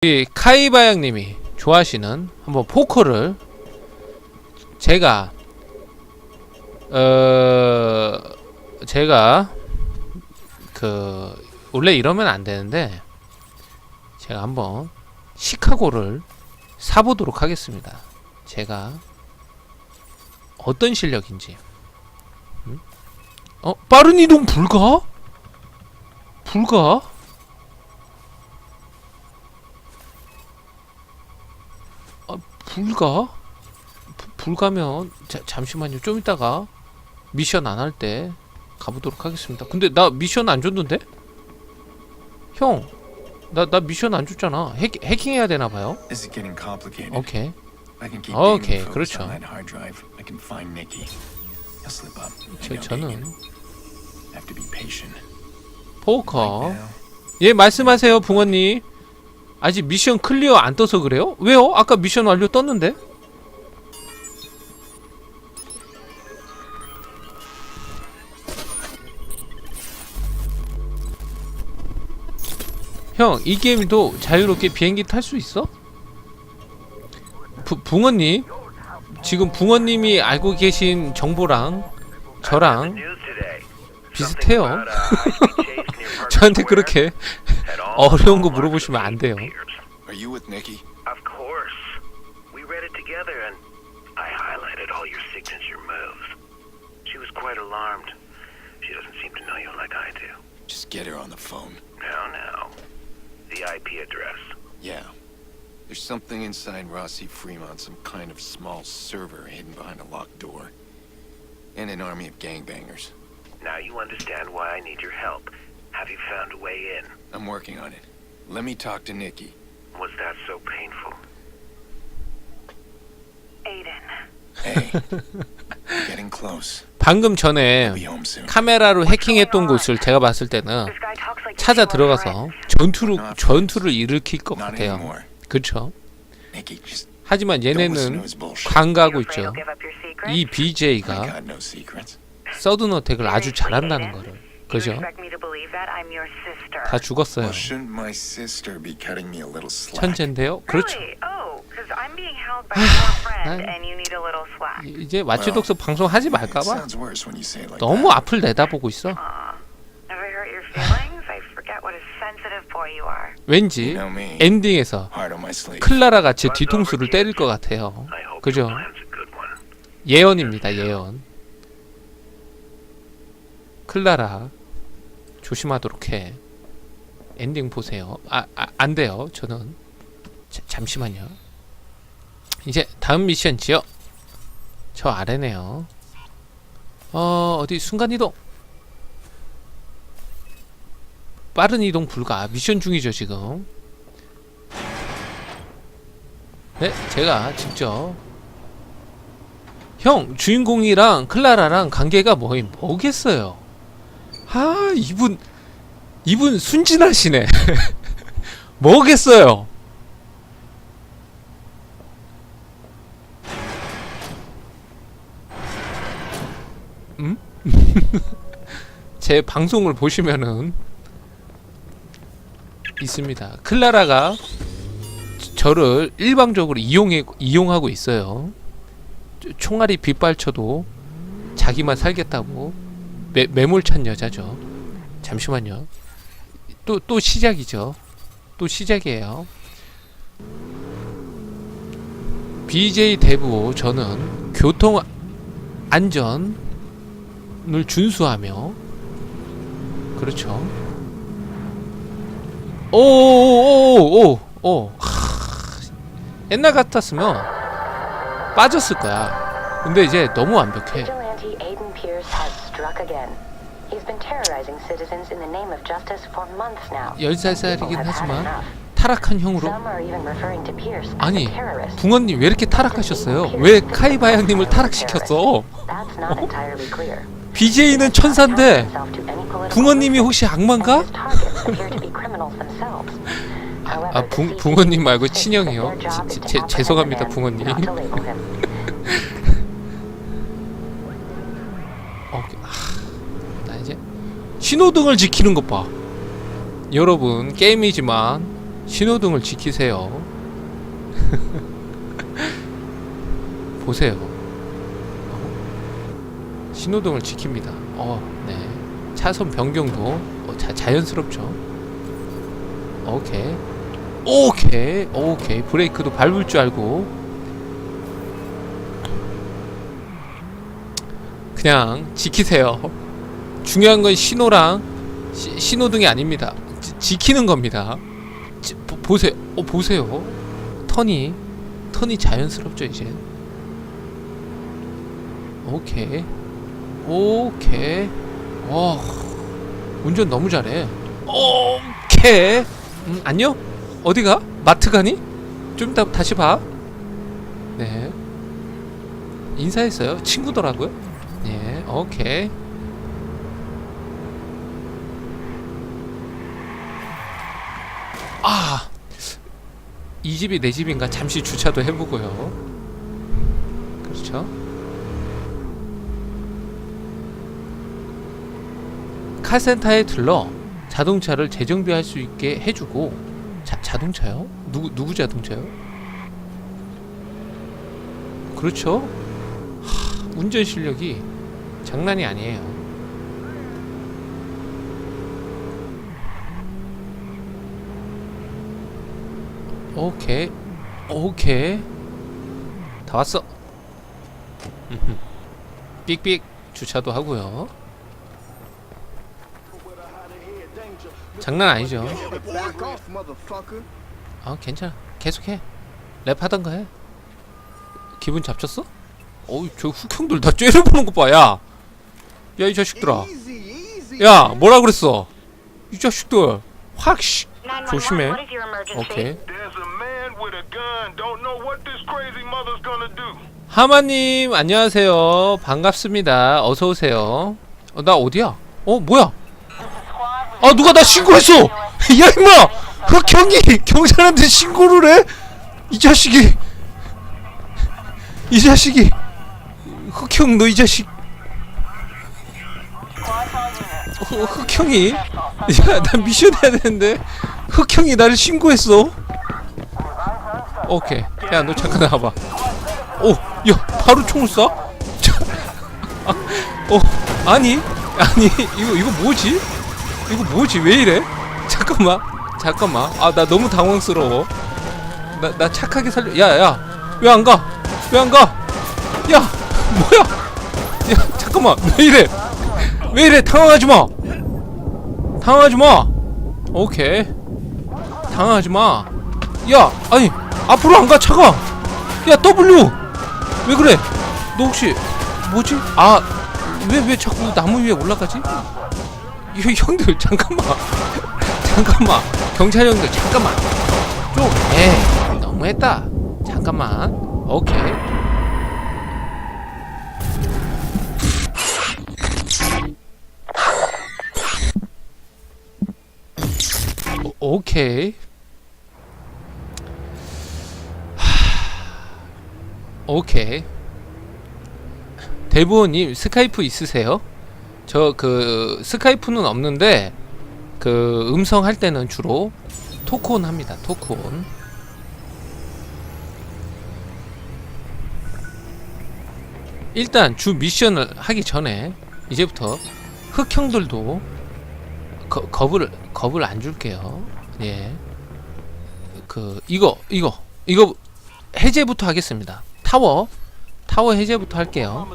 우리 카이바양님이 좋아하시는 한번 포커를 제가 어 제가 그 원래 이러면 안 되는데 제가 한번 시카고를 사보도록 하겠습니다. 제가 어떤 실력인지. 음? 어 빠른 이동 불가? 불가? 불가? 부- 불가면 자, 잠시만요. 좀 이따가 미션 안 할 때 가보도록 하겠습니다. 근데 나 미션 안 줬는데? 형, 나 나 미션 안 줬잖아. 해킹 해킹해야 되나 봐요. 오케이. 오케이, 그렇죠. 저 저는. 포커. 예, 말씀하세요, 붕어님. 아직 미션 클리어 안 떠서 그래요? 왜요? 아까 미션 완료 떴는데? 형, 이 게임도 자유롭게 비행기 탈 수 있어? 부, 붕어님, 지금 붕어님이 알고 계신 정보랑 저랑 비슷해요. 저한테 그렇게 어려운 거 물어보시면 안 돼요. are you with Nikki? Of course. We read it together and I highlighted all your signature moves. She was quite alarmed. She doesn't seem to know you like I do. Just get her on the phone. Now, now. The IP address. Yeah. There's something inside Rossi Fremont, some kind of small server hidden behind a locked door. And an army of gangbangers. Now you understand why I need your help. Have you found a way in? I'm working on it. Let me talk to Nikki. Was that so painful? Aiden. Hey. Getting close. 방금 전에 be home soon. 카메라로 해킹했던 곳을 제가 봤을 때는 This guy talks like 찾아 들어가서. 전투를 전투를 일으킬 것 Not 같아요. anymore. 그렇죠. Nikki, just 하지만 don't listen to 얘네는 his bullshit. afraid 있죠. he'll give up your secrets? 이 I BJ가 got no secrets. 서든 어택을 아주 잘한다는 거를. 그죠? 다 죽었어요. 천재인데요. 그렇죠. Oh, slack. 이제 마치독서 방송 하지 말까봐 너무. 앞을 내다보고 있어. 왠지. 엔딩에서. 클라라가 제 뒤통수를 때릴 것 같아요. 그죠? 예언입니다. 예언. 클라라 조심하도록 해. 엔딩 보세요. 아, 아, 안 돼요. 저는 자, 잠시만요. 이제 다음 미션 지요. 저 아래네요. 어, 어디 순간 이동. 빠른 이동 불가. 미션 중이죠, 지금. 네, 제가 직접 형 주인공이랑 클라라랑 관계가 뭐 뭐겠어요? 아 이분 이분 순진하시네. 뭐겠어요? 음? 제 방송을 보시면은 있습니다. 클라라가 저- 저를 일방적으로 이용해 이용하고 있어요. 총알이 빗발쳐도 자기만 살겠다고 매, 매몰찬 여자죠. 잠시만요. 또 또 시작이죠. 또 시작이에요. BJ 대부 저는 교통 안전을 준수하며 그렇죠. 오오오오오 옛날 같았으면 빠졌을 거야. 근데 이제 너무 완벽해. Struck again. He's been terrorizing citizens in the name of justice for months now. People 10살이긴 have had 하지만. 타락한 형으로 Some are even referring to Pierce as 아니 terrorist. 붕어님 왜 이렇게 타락하셨어요? 왜 카이바양님을 타락시켰어? That's not entirely clear. BJ는 천사인데 붕어님이 혹시 악마인가? his targets appear to be criminals themselves. However, 아, 붕, 붕어님 말고 친형이요. job is 제, 죄송합니다, 붕어님. not to label him. 어, 아, 나 이제 신호등을 지키는 것 봐. 여러분 게임이지만 신호등을 지키세요. 보세요. 어? 신호등을 지킵니다. 어, 네. 차선 변경도 어, 자, 자연스럽죠. 오케이. 오케이. 오케이. 브레이크도 밟을 줄 알고. 그냥 지키세요. 중요한 건 신호랑 시- 신호등이 아닙니다. 지, 지키는 겁니다. 지, 보, 보세요. 어 보세요. 턴이 턴이 자연스럽죠 이제. 오케이. 오케이. 와 운전 너무 잘해. 오케이. 음, 안녕? 어디가? 마트 가니? 좀 이따 다시 봐. 네. 인사했어요. 친구더라고요. 예, 오케이. 아, 이 집이 내 집인가 잠시 주차도 해보고요. 그렇죠? 카센터에 들러 자동차를 재정비할 수 있게 해주고 자, 자동차요? 누구 누구 자동차요? 그렇죠? 하, 운전 실력이 장난이 아니에요. 오케이 오케이 다 왔어. 삑삑 주차도 하고요 장난 아니죠. 아 괜찮아 계속해 랩 하던가 해 기분 잡쳤어? 어우 저 흑형들 다 째려보는 것 봐 야 야 이 자식들아. 야 뭐라 그랬어? 이 자식들. 확 씨. 조심해. Is your emergency? 오케이. 하마님 안녕하세요. 반갑습니다. 어서 오세요. 어, 나 어디야? 어 뭐야? 아 누가 나 신고했어? 야 임마! 흑형이 경찰한테 신고를 해 이 자식이. 이 자식이. 흑형 너 이 자식 흑형이 야나 미션 해야 되는데 흑형이 나를 신고했어 오케이 야 너 잠깐 나와봐 오, 야, 바로 총을 쏴? 어, 아니, 아니, 이거 이거 뭐지? 이거 뭐지? 왜 이래? 잠깐만, 잠깐만. 아, 나 너무 당황스러워. 나, 나 착하게 살려. 야, 야, 왜 안 가? 왜 안 가? 야, 뭐야? 야, 잠깐만, 왜 이래? 왜 이래? 당황하지 마. 당황하지 마. 오케이. 당황하지 마. 야, 아니, 앞으로 안 가, 차가. 야 W! 왜 그래? 너 혹시 뭐지? 아 왜 왜 자꾸 나무 위에 올라가지? 이 형들 잠깐만. 잠깐만. 경찰 형들 잠깐만. 좀 에 너무했다. 잠깐만. 오케이 오, 오케이 오케이. 대부호님 스카이프 있으세요? 저 그 스카이프는 없는데 그 음성 할 때는 주로 토크온 합니다. 토크온. 일단 주 미션을 하기 전에 이제부터 흑형들도 거, 겁을 겁을 안 줄게요. 예. 그 이거 이거 이거 해제부터 하겠습니다. 타워 타워 해제부터 할게요.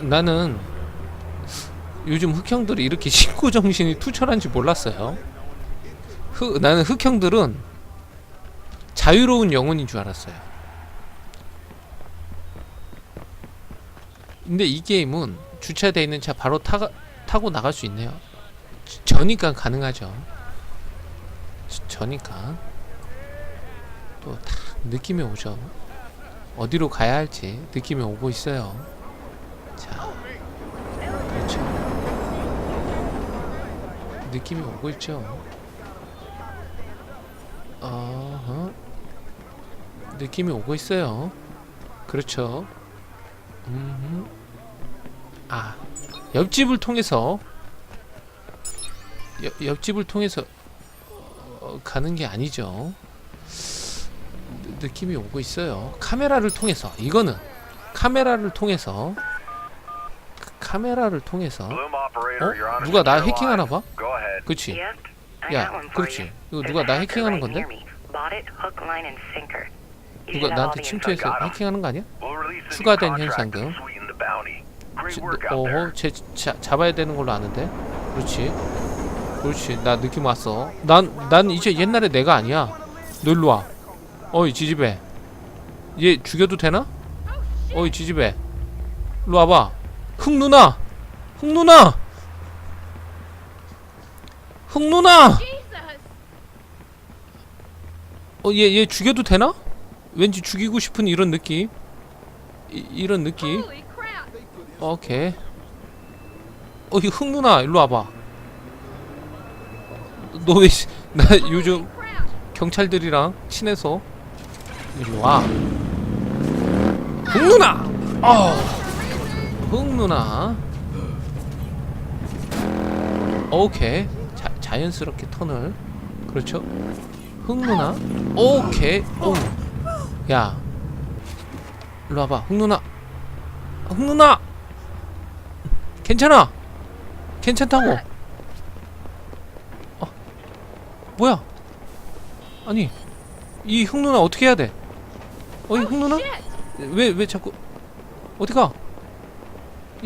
나는 요즘 흑형들이 이렇게 신고 정신이 투철한지 몰랐어요. 흑 나는 흑형들은 자유로운 영혼인 줄 알았어요. 근데 이 게임은 주차돼 있는 차 바로 타 타고 나갈 수 있네요. 저- 저니까 가능하죠. 저- 저니까 또다 느낌이 오죠. 어디로 가야 할지 느낌이 오고 있어요. 자, 그렇죠. 느낌이 오고 있죠. 어허. 느낌이 오고 있어요. 그렇죠. 음. 아, 옆집을 통해서 옆, 옆집을 통해서 어, 가는 게 아니죠. 느- 느낌이 오고 있어요. 카메라를 통해서 이거는 카메라를 통해서 그 카메라를 통해서 어? 누가 나 해킹하나. 봐? 그치? 야, 그렇지. 이거 누가 나 해킹하는 건데? 누가 나한테. 침투해서. 해킹하는 거 아니야? 추가된 현상금. 지-. 어허, 쟤 자, 잡아야 되는 걸로 아는데. 그렇지. 그렇지. 나 느낌 왔어. 난, 난 이제 옛날에 내가 아니야. 너 일로 와. 어이, 지지배. 얘 죽여도 되나? 어이, 지지배. 일로 와봐. 흑 누나! 흑 누나! 흑 누나! 어, 얘, 얘 죽여도 되나? 왠지 죽이고 싶은 이런 느낌. 이, 이런 느낌. 오케이. 어, 이흑 누나, 일로 와봐. 너 왜, 씨- 나 요즘 경찰들이랑 친해서. 일로 와. 흑 누나! 어! 흑 누나. 오케이. 자, 자연스럽게 턴을. 그렇죠? 흑 누나. 오케이. 오. 야. 일로 와봐. 흑 누나. 흑 누나! 괜찮아! 괜찮다고! 어, 뭐야? 아니, 이 흑 누나 어떻게 해야 돼? 어이, 흑 누나? 왜, 왜 자꾸, 어디 가?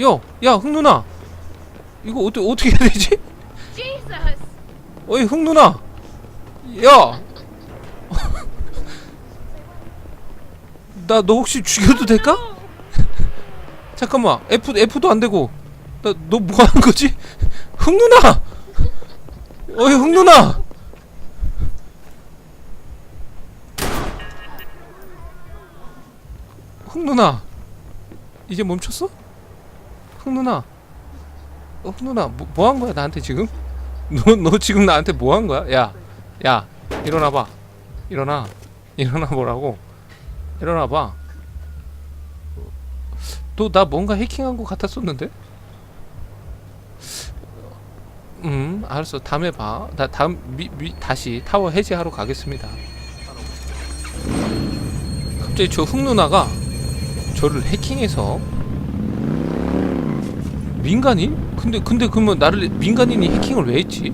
야, 야, 흑 누나! 이거 어떻게, 어떻게 해야 되지? 어이, 흑 누나! 야! 나 너 혹시 죽여도 될까? 잠깐만 F F도 안 되고 나 너 뭐 하는 거지? 흥 누나! 어이 흥 누나! 흥 누나 이제 멈췄어? 흥 누나 어, 흥 누나 뭐, 뭐 한 거야 나한테 지금? 너, 너 지금 나한테 뭐 한 거야? 야, 야, 일어나봐. 일어나. 일어나 보라고. 일어나봐. 너 나 뭔가 해킹한 거 같았었는데? 음, 알았어. 다음에 봐. 나 다음 미, 미, 다시 타워 해제하러 가겠습니다. 갑자기 저 흑 누나가 저를 해킹해서 민간인? 근데 근데 그러면 나를 민간인이 해킹을 왜 했지?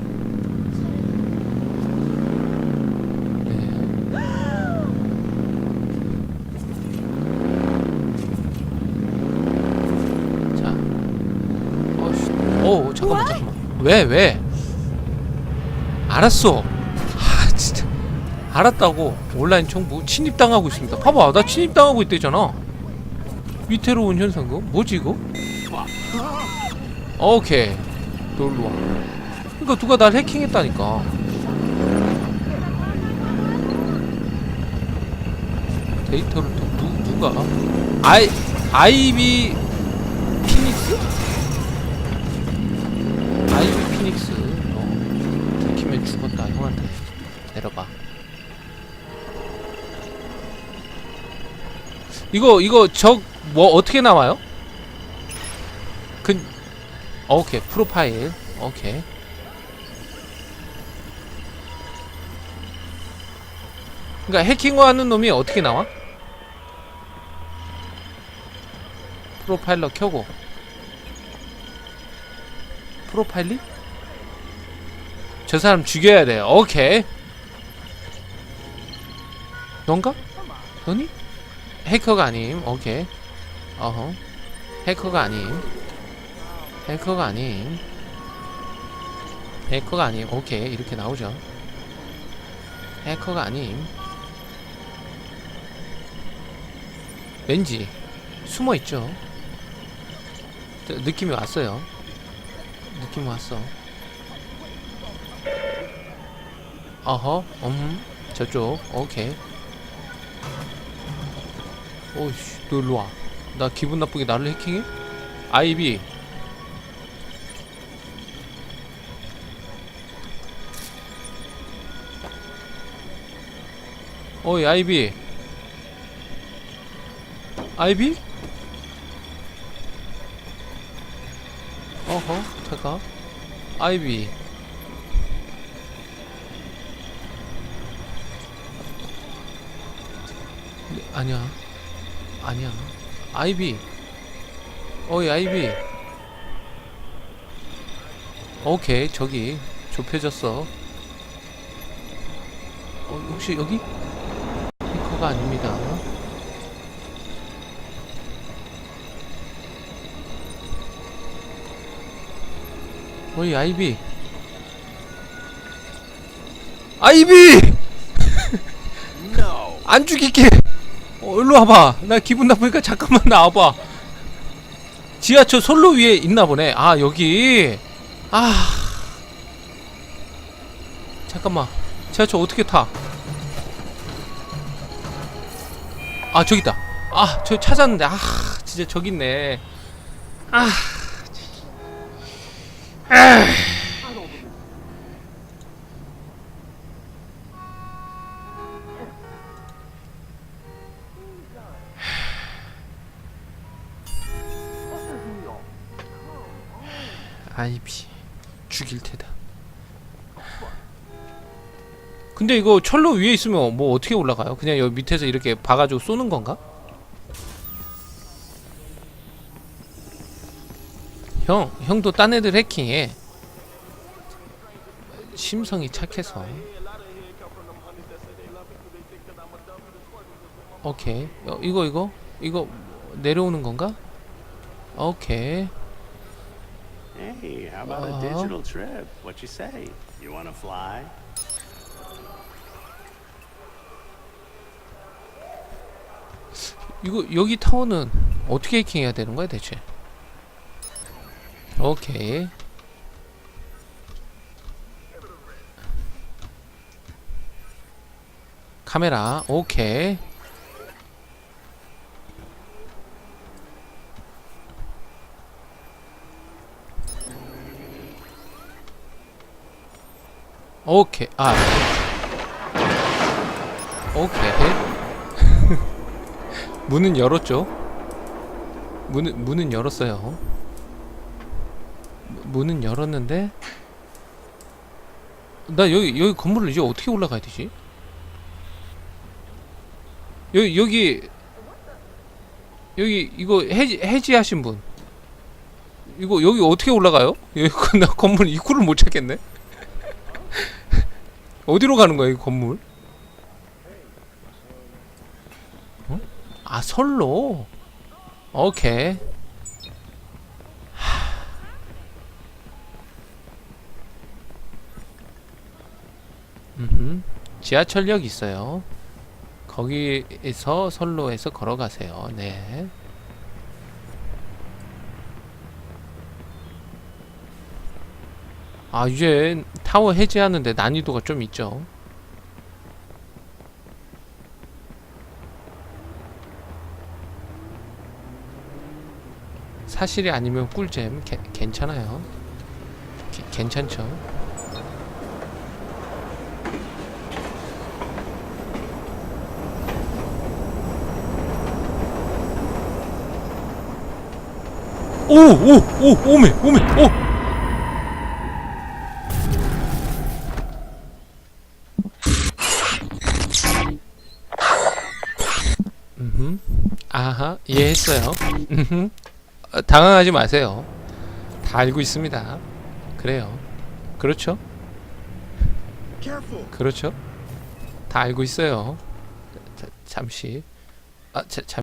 네. 자, 어 잠깐만 잠깐만. 왜 왜? 알았어. 아 진짜 알았다고. 온라인 정부 침입당하고 있습니다. 봐봐, 나 침입당하고 있대잖아. 위태로운 현상금? 뭐지 이거? 오케이 놀러 와 그러니까 누가 날 해킹했다니까 데이터를 또 누, 누가 아이 아이비 피닉스? 피닉스. 어 들키면 죽었다. 형한테 내려봐. 이거 이거 적 뭐 어떻게 나와요? 근 오케이. 프로파일. 오케이. 그러니까 해킹하는 놈이 어떻게 나와? 프로파일러 켜고. 프로파일링? 저 사람 죽여야 돼 오케이. 넌가? 너니? 해커가 아님. 오케이. 어허. 해커가 아님. 해커가 아님. 해커가 아님. 오케이. 이렇게 나오죠. 해커가 아님. 왠지 숨어있죠? 저, 느낌이 왔어요. 느낌 왔어 어허 음 저쪽 오케이. 오이씨 너 일로와. 나 기분 나쁘게 나를 해킹해? 아이비. 어이 아이비. 아이비? 어허 잠깐. 아이비 아니야. 아니야. 아이비. 어이 아이비. 오케이 저기 좁혀졌어. 어 혹시 여기? 해커가 아닙니다. 어이 아이비. 아이비! 안 죽일게. 어, 일로 와봐. 나 기분 나쁘니까 잠깐만 나와봐. 지하철 선로 위에 있나 보네. 아, 여기. 아. 잠깐만. 지하철 어떻게 타? 아, 저기 있다. 아, 저 찾았는데. 아, 진짜 저기 있네. 아. 아. 아이비 죽일 테다. 근데 이거 철로 위에 있으면 뭐 어떻게 올라가요? 그냥 여기 밑에서 이렇게 봐가지고 쏘는 건가? 형, 형도 딴 애들 해킹해. 심성이 착해서. 오케이. 어, 이거 이거 이거 내려오는 건가? 오케이. Hey, how about a Uh-huh. digital trip? What you say? You want to fly? 이거 여기 타워는 어떻게 해킹해야 되는 거야 대체? 오케이. 카메라 오케이. 오케이. 아. 오케이. 문은 열었죠. 문은 문은 열었어요. 무- 문은 열었는데 나 여기 여기 건물을 이제 어떻게 올라가야 되지? 여기 여기 여기 이거 해지 해지하신 분 이거 여기 어떻게 올라가요? 여기 나 건물 입구를 못 찾겠네. 어디로 가는 거야 이 건물? 아 설로 오케이 하. 음흠. 지하철역 있어요 거기에서 선로에서 걸어가세요 네 아, 이제 타워 해제하는데 난이도가 좀 있죠. 사실이 아니면 꿀잼 개, 괜찮아요. 게- 괜찮죠. 오, 오, 오, 오메, 오메, 오. 음흠. 음흠. 어, 당황하지 마세요. 다 알고 있습니다. 그래요. 그렇죠? 그렇죠? 다 알고 있어요. 자, 잠시. 아, 자, 잠.